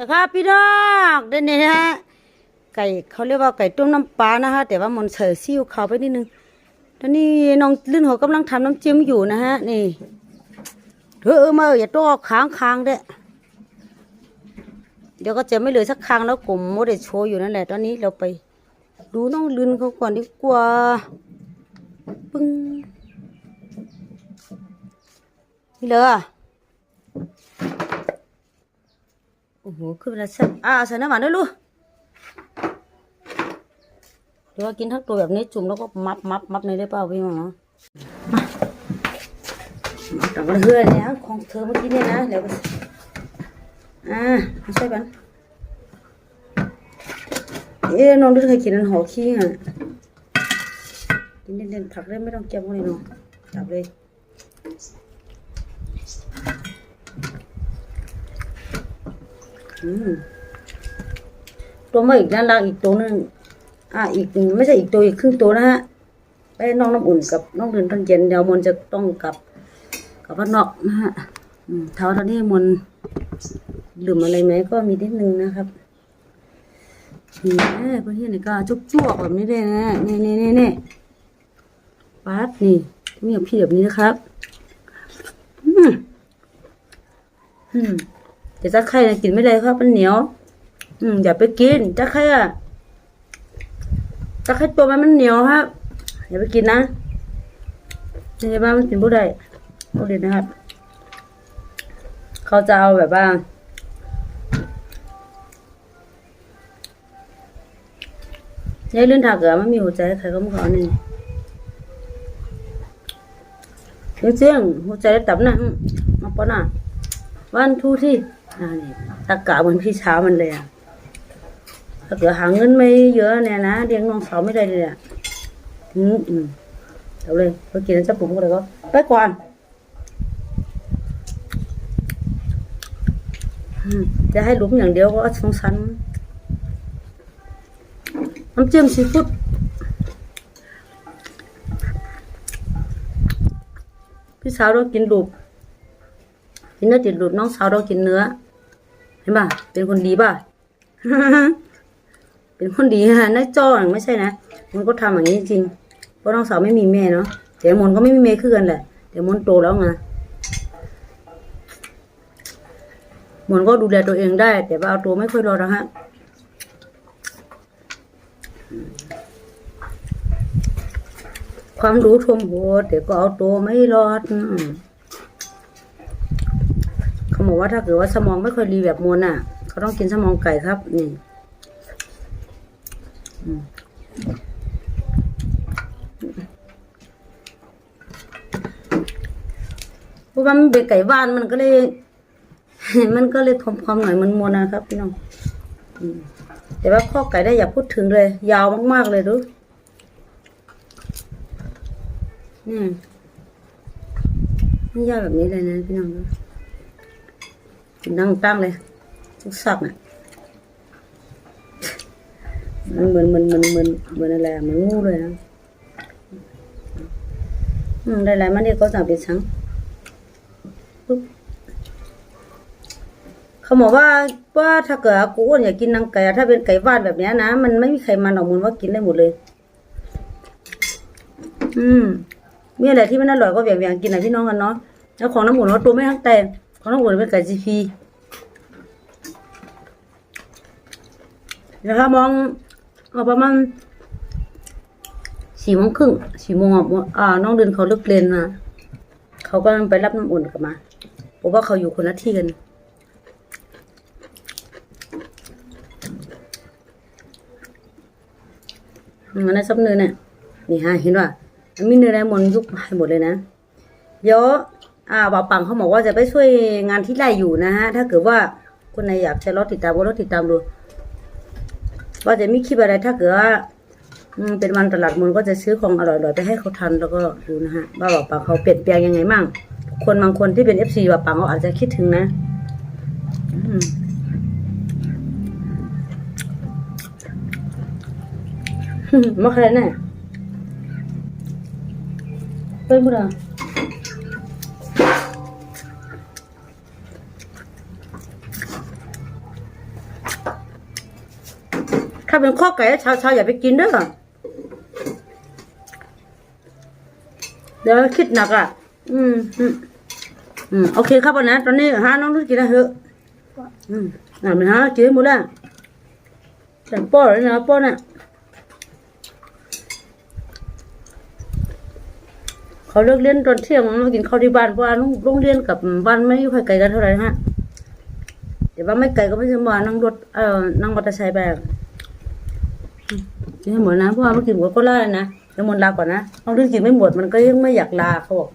ครับพี่น้องเดี๋ยวนี้นะฮะไก่เขาเรียกว่าไก่ต้มน้ำปลานะฮะแต่ว่ามันใส่ซีอิ๊วขาวไปนิดนึงตอนนี้น้องลื่นเขากำลังทำน้ำจิ้มอยู่นะฮะนี่เธอเออมาอย่าต้องค้างค้างๆเด้เดี๋ยวก็จะไม่เหลือสักครั้งแล้วกลุ่มโมเดโชว์อยู่นั่นแหละตอนนี้เราไป ดูน้องลื่นเขาก่อนดีกว่าปึ้งนี่เลย โอ้โหขึ้นมาแล้วใส่อ่าใส่น้ำหวานด้วยลูกหรือว่ากินทั้งตัวแบบนี้จุ่มแล้วก็มับมับมับในได้เปล่าพี่หมอมามาตักมาเฮือเลยนะของเธอเมื่อกี้เนี่ยนะเดี๋ยวไปอ่าไม่ใช่ปันเอ๊ะน้องดูเคยกินอันหอขี้อะกินเด่นๆผักได้ไม่ต้องเก็บพวกนี้น้องตักเลย อืม ตัวมาอีกด้านล่างอีกตัวหนึงอ่าอีกไม่ใช่อีกตัวอีกครึ่งตัวนะฮะไปน้องน้ำอุ่นกับน้องเดินตอนเย็นเดี๋ยวมนจะต้องกลับกับพัดนอกนะฮะเท้าเท่านี้มนลืมอะไรไหมก็มีนิดนึงนะครับนี่แม่เพื่อนๆนี่ก็จุกจวกๆแบบนี้เลยนะนี่นี่นี่นี่ปั๊บนี่มีกับพี่แบบนี้นะครับ อืมอืม แต่ถ้าใครนะกินไม่ได้ครับมันเหนียว อืมอย่าไปกินถ้าใครอะถ้าใครตัวมันมันเหนียวครับอย่าไปกินนะนี่บ้านมันกินผู้ใดผู้เด็ดนะครับ เขาจะเอาแบบว่าในเรื่องถักเหรอไม่มีหัวใจใครก็ม่ขอนี่งเจียงหัวใจตับนะมาปะน่ะวันทูที่ อานี่ตะกะเหมือนพี่เช้ามันเลยอะถ้าเกิดหาเงินไม่เยอะเนี่ยนะเลี้ยงน้องสาวไม่ได้เลยอะอืมอืมเอาเลยไปกินแล้วจะปรุก็เลยก็ไปก่อนจะให้หลุมอย่างเดียวก็สงสารน้ำจิ้มซีฟู้ดพี่สาวเรากินดุบ กินเนื้อติดหลุดน้องสาวเรากินเนื้อ เห็นป่ะ เป็นคนดีป่ะ เป็นคนดีฮะนายจ้องไม่ใช่นะ มันก็ทำอย่างนี้จริง เพราะน้องสาวไม่มีแม่เนาะแต่มนก็ไม่มีแม่คือกันแหละแต่มนโตแล้วไงมนก็ดูแลตัวเองได้ แต่ว่าเอาตัวไม่ค่อยรอดนะฮะความรู้ทวมหัวแต่ก็เอาตัวไม่รอดอ เขาบอกว่าถ้าเกิดว่าสมองไม่ค่อยดีแบบมวลอะ เขาต้องกินสมองไก่ครับ นี่เพราะว่ามันเป็นไก่บ้านมันก็เลย มันก็เลยพร้อมๆหน่อยมันมวลนะครับพี่น้องแต่ว่าข้อไก่ได้อย่าพูดถึงเลย ยาวมากๆเลยดูอืมนี่ยาวแบบนี้เลยนะพี่น้องดู นั่งตั้งเลยทุกสักน่ะมันเหมือนเหมือนเหมือนเหมือนเหมือนอะไรอะเหมือนงูเลยนะอืมหลายๆมันเรียกก็สั่งเป็นช้งเขาบอกว่าว่าถ้าเกิดกูอ้วนอยากกินนางไก่ถ้าเป็นไก่บ้านแบบนี้นะมันไม่มีใครมันออกมูลว่ากินได้หมดเลย อืมมีอะไรที่มันอร่อยก็แบ่งๆกินนะพี่น้องกันเนาะแล้วของน้ำหมูนว่าตัวไม่ทั้งแต่ ของน้ำหมูนเป็นไก่จีพีนะคะมองเอาประมาณสี่โมงครึ่งสี่โมงอะอ่าน้องเดินเขาเลิกเรียนมาเขาก็ไปรับน้ำอุ่นกลับมาผมว่าเขาอยู่คนละที่กันมันในซับเนื้อเนี่ยนี่ฮะเห็นว่ามันมีเนื้อไดมอนยุบให้หมดเลยนะเดี๋ยว อ่าบ่าวปังเขาบอกว่าจะไปช่วยงานที่ไร่อยู่นะฮะ ถ้าเกิดว่าคนไหนอยากใช้รถติดตามก็รถติดตามดูว่าจะมีคลิปอะไรถ้าเกิดว่าเป็นวันตลาดมูลก็จะซื้อของอร่อยๆไปให้เขาทันแล้วก็ดูนะฮะว่าบอกปังเขาเปลี่ยนแปลงยังไงมั่งคนบางคนที่เป็นเอฟซีบอกปังเขาอาจจะคิดถึงนะมมาใครเนี่ยเป็นบุร ถ้าเป็นข้อไก่ชาวชาวอย่าไปกินเด้อเดี๋ยวคิดหนักอะ อืมอืมอืมโอเคครับวันนะ ตอนนี้หาน้องนุ่นกินนะเถอะอืมอ่ามันหากินหมดแล้วแต่ป้อเลยนะป้อน่ะเขาเลิกเรียนตอนเที่ยงมากินข้าวที่บ้านเพราะว่าโรงเรียนกับบ้านไม่ค่อยไกลกันเท่าไหร่นะฮะเดี๋ยวว่าไม่ไกลก็ไม่ใช่ว่านั่งรถเอ่อนั่งมอเตอร์ไซค์ไป กินให้หมดนะเพราะว่าเมื่อกินหมดก็ล่านะเดี๋ยวหมดลาก่อนนะเอาเรื่องกินไม่หมดมันก็ยังไม่อยากลาเขาบอก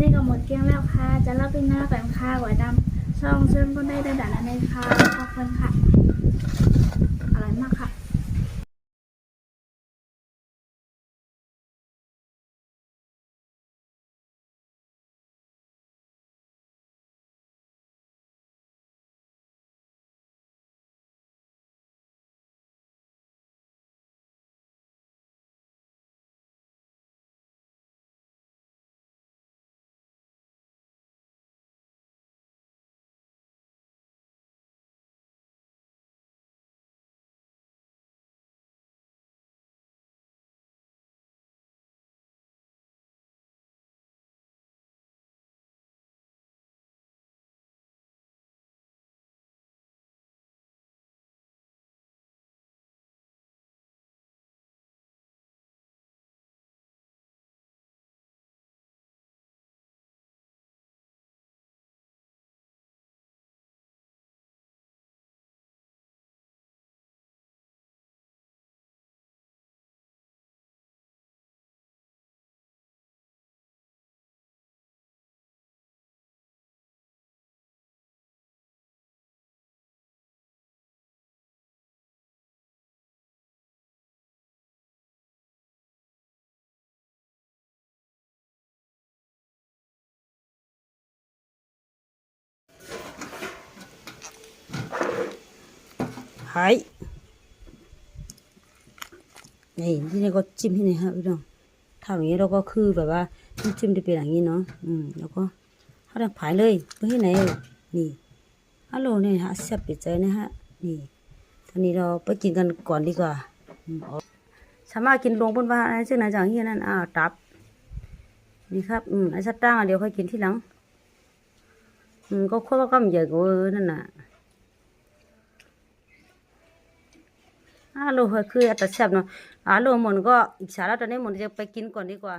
นี่ก็หมดเกลี้ยงแล้วค่ะ จะเล่าเป็นห หวยดำช่องซึ่งก็ได้ดันดันในค่ะ ขอบคุณค่ะ อร่อยมากค่ะ หายนี่ที่นี่ก็จิ้มที่นี่ฮะพี่น้องทำอย่างนี้เราก็คือแบบว่าจิ้มจะเป็นอย่างนี้เนาะอืมแล้วก็เขาได้ผายเลยไปที่ไหนนี่ฮัลโหลนี่ฮะแซ่บปิดใจนะฮะนี่ตอนนี้เราไปกินกันก่อนดีกว่าสามารถกินลงบนว่าอะไรซึ่งไหนจากที่นั่นอ้าวตับนี่ครับอืมไอ้สัตว์ตั้งเดี๋ยวค่อยกินที่หลังอืมก็โคตรก็มันใหญ่กว่านั่นน่ะ อาโลคืออัตแซ่บเนาะอาโลหมนก็อิจฉาระตอนนี้หมนจะไปกินก่อนดีกว่า